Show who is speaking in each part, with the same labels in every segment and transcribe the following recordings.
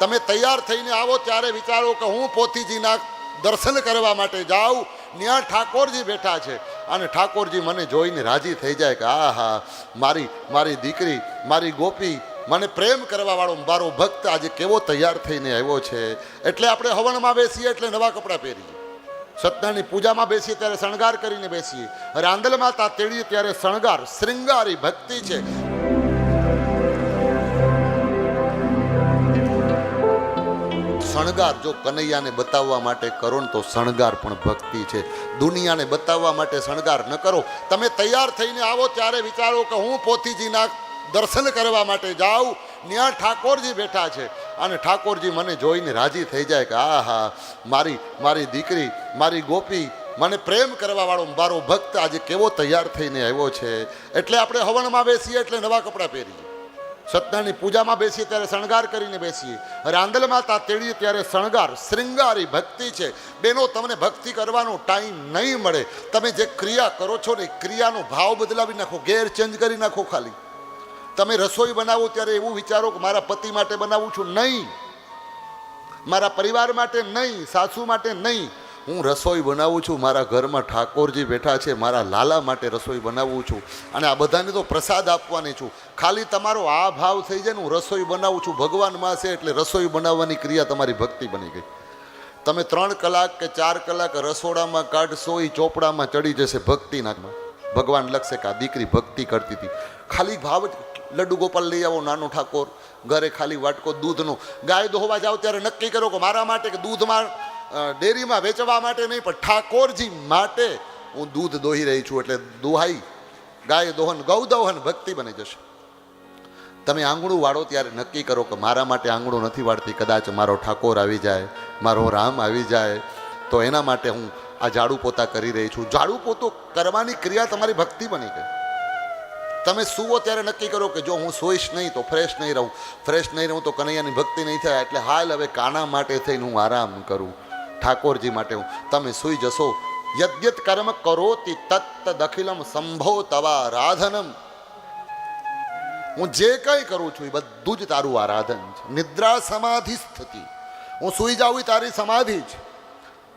Speaker 1: તમે તૈયાર થઈને આવો ત્યારે વિચારો કે હું પોતીજીના દર્શન કરવા માટે જાઉં. ત્યાં ઠાકોરજી બેઠા છે. અને ઠાકોરજી મને જોઈને રાજી થઈ જાય કે આ હા મારી મારી દીકરી, મારી ગોપી, મને પ્રેમ કરવાવાળો મારો ભક્ત આજે કેવો તૈયાર થઈને આવ્યો છે. એટલે આપણે હવનમાં બેસીએ, એટલે નવા કપડાં પહેરીએ. સત્યની પૂજામાં બેસીએ, ત્યારે શણગાર કરીને બેસીએ. રાંદલમાં તા તેડીએ, ત્યારે શણગાર શ્રૃંગારી ભક્તિ છે. શણગાર જો કનૈયાને બતાવવા માટે કરો ને તો શણગાર પણ ભક્તિ છે. દુનિયાને બતાવવા માટે શણગાર ન કરો. તમે તૈયાર થઈને આવો ત્યારે વિચારો કે હું પોથીજીના દર્શન કરવા માટે જાઉં. ત્યાં ઠાકોરજી બેઠા છે. અને ઠાકોરજી મને જોઈને રાજી થઈ જાય કે આ હા મારી મારી દીકરી, મારી ગોપી, મને પ્રેમ કરવાવાળો મારો ભક્ત આજે કેવો તૈયાર થઈને આવ્યો છે. એટલે આપણે હવનમાં બેસીએ એટલે નવા કપડાં પહેરીએ. સત્યનારાયણની પૂજામાં બેસીએ ત્યારે શણગાર કરીને બેસીએ. રાંદલ માતા તેડીએ ત્યારે શણગાર, શૃંગારી ભક્તિ છે. બેનો, તમને ભક્તિ કરવાનો ટાઈમ નહીં મળે. તમે જે ક્રિયા કરો છો ને ક્રિયાનો ભાવ બદલાવી નાખો ગેર ચેન્જ કરી નાખો ખાલી. તમે રસોઈ બનાવો ત્યારે એવું વિચારો કે મારા પતિ માટે બનાવું છું નહીં. મારા પરિવાર માટે નહીં, સાસુ માટે નહીં. હું રસોઈ બનાવું છું, મારા ઘરમાં ઠાકોરજી બેઠા છે, મારા લાલા માટે રસોઈ બનાવું છું અને આ બધાને તો પ્રસાદ આપવાની છું. ખાલી તમારો આ ભાવ થઈ જાય ને હું રસોઈ બનાવું છું. ભગવાનમાં છે એટલે રસોઈ બનાવવાની ક્રિયા તમારી ભક્તિ બની ગઈ. તમે ત્રણ કલાક કે ચાર કલાક રસોડામાં કાઢશો એ ચોપડામાં ચડી જશે ભક્તિનામાં ભગવાન લખશે કે આ દીકરી ભક્તિ કરતી હતી. ખાલી ભાવ લડ્ડુ ગોપાલ લઈ આવો નાનો ઠાકોર, ઘરે ખાલી વાટકો દૂધનો. ગાય દોહવા જાઓ ત્યારે નક્કી કરો કે મારા માટે કે દૂધમાં ડેરીમાં વેચવા માટે નહીં, પણ ઠાકોરજી માટે હું દૂધ દોહી રહી છું એટલે દોહાઈ. ગાય દોહન, ગૌ દોહન, ભક્તિ બની જશે. તમે આંગણું વાળો ત્યારે નક્કી કરો કે મારા માટે આંગણું નથી વાળતી, કદાચ મારો ઠાકોર આવી જાય, મારો રામ આવી જાય, તો એના માટે હું આ ઝાડુ પોતા કરી રહી છું. ઝાડુ પોતો કરવાની ક્રિયા તમારી ભક્તિ બની ગઈ. તમે સુવો ત્યારે નક્કી કરો કે જો હું સોઈશ નહીં તો ફ્રેશ નહીં રહું. ફ્રેશ નહીં રહું તો કનૈયાની ભક્તિ નહીં થાય, એટલે હાલ હવે કાના માટે થઈને હું આરામ કરું. ઠાકોરજી માટે હું. તમે સૂઈ જશો. યદ્યત કર્મ કરોતિ તત્ત દખિલમ સંભવ તવા રાધનમ. હું જે કંઈ કરું છું એ બધું જ તારું આરાધન છે. નિદ્રા સમાધિ સ્થિતિ. હું સૂઈ જાઉં તારી સમાધિ છે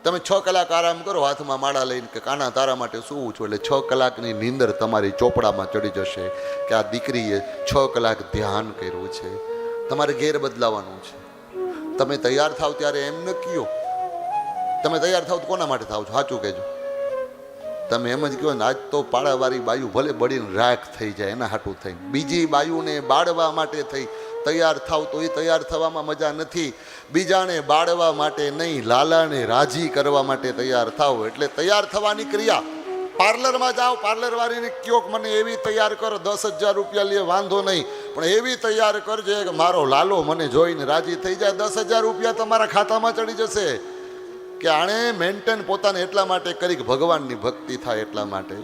Speaker 1: તમે છ કલાક આરામ કરો, હાથમાં માળા લઈને કે કાના તારા માટે સૂવું છું એટલે છ કલાકની નીંદર તમારી ચોપડામાં ચડી જશે કે આ દીકરીએ છ કલાક ધ્યાન કર્યું છે. તમારે ઘેર બદલાવાનું છે. તમે તૈયાર થાવ ત્યારે એમ ન કયો. તમે તૈયાર થાવ તો કોના માટે થાવ છો? સાચું કહેજો. તમે એમ જ કહો ને, આજ તો પાડાવાળી બાયુ ભલે બળીને રાખ થઈ જાય, એના હાટું થઈ. બીજી બાયુને બાળવા માટે થઈ. તૈયાર થાવ તો એ તૈયાર થવામાં મજા નથી. બીજાને બાળવા માટે નહીં, લાલાને રાજી કરવા માટે તૈયાર થાવ. એટલે તૈયાર થવાની ક્રિયા. પાર્લરમાં જાઓ, પાર્લરવાળીને કયોક મને એવી તૈયાર કરો, દસ હજાર રૂપિયા લે, વાંધો નહીં. પણ એવી તૈયાર કરજે કે મારો લાલો મને જોઈને રાજી થઈ જાય. દસ હજાર રૂપિયા તમારા ખાતામાં ચડી જશે. કે આણે મેન્ટેન પોતાને એટલા માટે કરી કે ભગવાનની ભક્તિ થાય એટલા માટે.